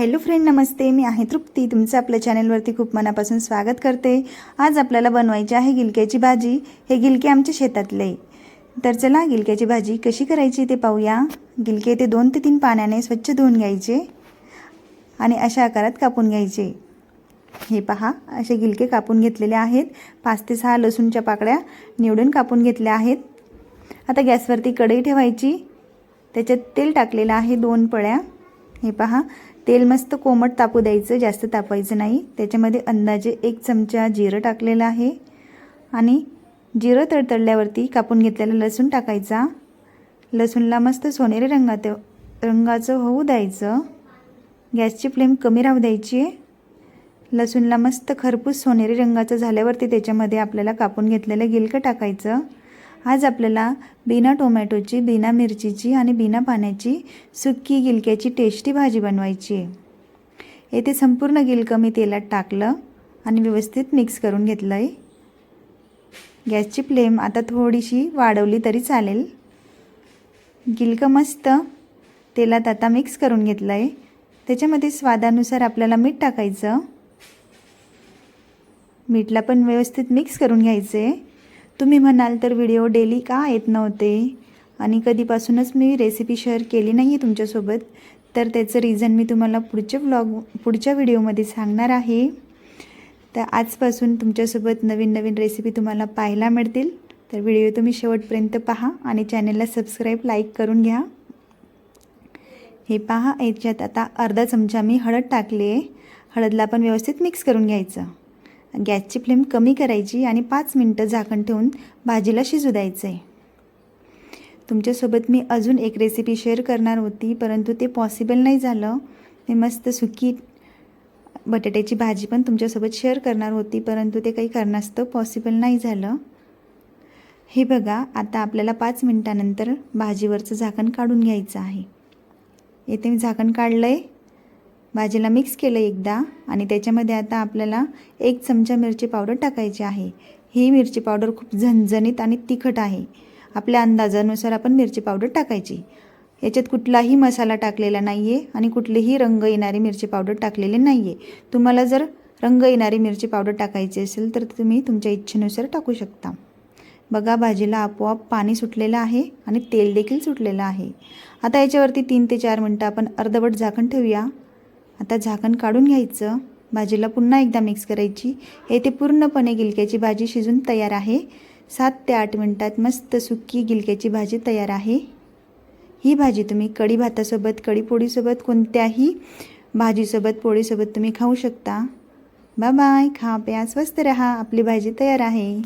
Hello friend नमस्ते. मी आहे तृप्ती. तुमचं आपल्या चॅनलवरती खूप मनापासून स्वागत करते. आज आपल्याला बनवायची आहे गिलक्याची भाजी. हे गिलके आमच्या शेतातले. तर चला गिलक्याची भाजी कशी करायची ते पाहूया. गिलके ते दोन ते तीन पाण्याने स्वच्छ धुवून घ्यायचे आणि अशा आकारात कापून घ्यायचे. हे पहा असे गिलके कापून घेतलेले आहेत. पाच ते सहा लसूणच्या पाकळ्या निवडून कापून घेतल्या आहेत. आता गॅसवरती कढई ठेवायची. त्याच्यात तेल टाकलेलं आहे दोन पळ्या. हे पहा. तेल मस्त कोमट तापू द्यायचं जास्त तापायचं नाही. त्याच्यामध्ये अंदाजे एक चमचा जिरं टाकलेलं आहे. आणि जिरं तडतडल्यावरती कापून घेतलेलं लसूण टाकायचा. लसूणला मस्त सोनेरी रंगात रंगाचं होऊ द्यायचं. गॅसची फ्लेम कमी राहू द्यायची लसूणला मस्त खरपूस सोनेरी रंगाचं झाल्यावरती त्याच्यामध्ये आपल्याला कापून घेतलेलं गिलकं टाकायचं. आज आपल्याला बिना टोमॅटोची बिना मिरचीची आणि बिना पाण्याची सुक्की गिलक्याची टेस्टी भाजी बनवायची आहे. येथे संपूर्ण गिलकं मी तेलात टाकलं आणि व्यवस्थित मिक्स करून घेतलं आहे गॅसची फ्लेम आता थोडीशी वाढवली तरी चालेल. गिलकं मस्त तेलात आता मिक्स करून घेतलं आहे त्याच्यामध्ये स्वादानुसार आपल्याला मीठ टाकायचं. मीठला पण व्यवस्थित मिक्स करून घ्यायचं आहे तुम्ही म्हणाल तर व्हिडिओ डेली का येत नव्हते? आणि कधीपासूनच मी रेसिपी शेअर केली नाही आहे तुमच्यासोबत. तर त्याचं रिझन मी तुम्हाला पुढच्या व्लॉग पुढच्या व्हिडिओमध्ये सांगणार आहे. तर आजपासून तुमच्यासोबत नवीन नवीन रेसिपी तुम्हाला पाहायला मिळतील. तर व्हिडिओ तुम्ही शेवटपर्यंत पहा आणि चॅनलला सबस्क्राईब लाईक करून घ्या. हे पहा याच्यात आता अर्धा चमचा मी हळद टाकली आहे हळदला पण व्यवस्थित मिक्स करून घ्यायचं. गॅसची फ्लेम कमी करायची आणि पाच मिनटं झाकण ठेवून भाजीला शिजू द्यायचं आहे तुमच्यासोबत मी अजून एक रेसिपी शेअर करणार होती परंतु ते पॉसिबल नाही झालं. मी मस्त सुकी बटाट्याची भाजी पण तुमच्यासोबत शेअर करणार होती परंतु ते काही कारणास्तव पॉसिबल नाही झालं. हे बघा आता आपल्याला पाच मिनटानंतर भाजीवरचं झाकण काढून घ्यायचं आहे. येथे मी झाकण काढलं आहे भाजीला मिक्स केलं एकदा आणि त्याच्यामध्ये आता आपल्याला एक चमचा मिरची पावडर टाकायची आहे. ही मिरची पावडर खूप झणझणीत आणि तिखट आहे. आपल्या अंदाजानुसार आपण मिरची पावडर टाकायची. याच्यात कुठलाही मसाला टाकलेला नाही आहे आणि कुठलीही रंग येणारी मिरची पावडर टाकलेली नाही आहे तुम्हाला जर रंग येणारी मिरची पावडर टाकायची असेल तर तुम्ही तुमच्या इच्छेनुसार टाकू शकता. बघा भाजीला आपोआप पाणी सुटलेलं आहे आणि तेल देखील सुटलेलं आहे. आता याच्यावरती तीन ते चार मिनटं आपण अर्धवट झाकण ठेवूया. आता झाकण काढून घ्यायचं. भाजीला पुन्हा एकदा मिक्स करायची. येथे पूर्णपणे गिलक्याची भाजी शिजून तयार आहे. सात ते आठ मिनटात मस्त सुक्की गिलक्याची भाजी तयार आहे. ही भाजी तुम्ही कढी भातासोबत कढी पोळीसोबत कोणत्याही भाजीसोबत पोळीसोबत तुम्ही खाऊ शकता. बाय खा प्या स्वस्त रहा. आपली भाजी तयार आहे.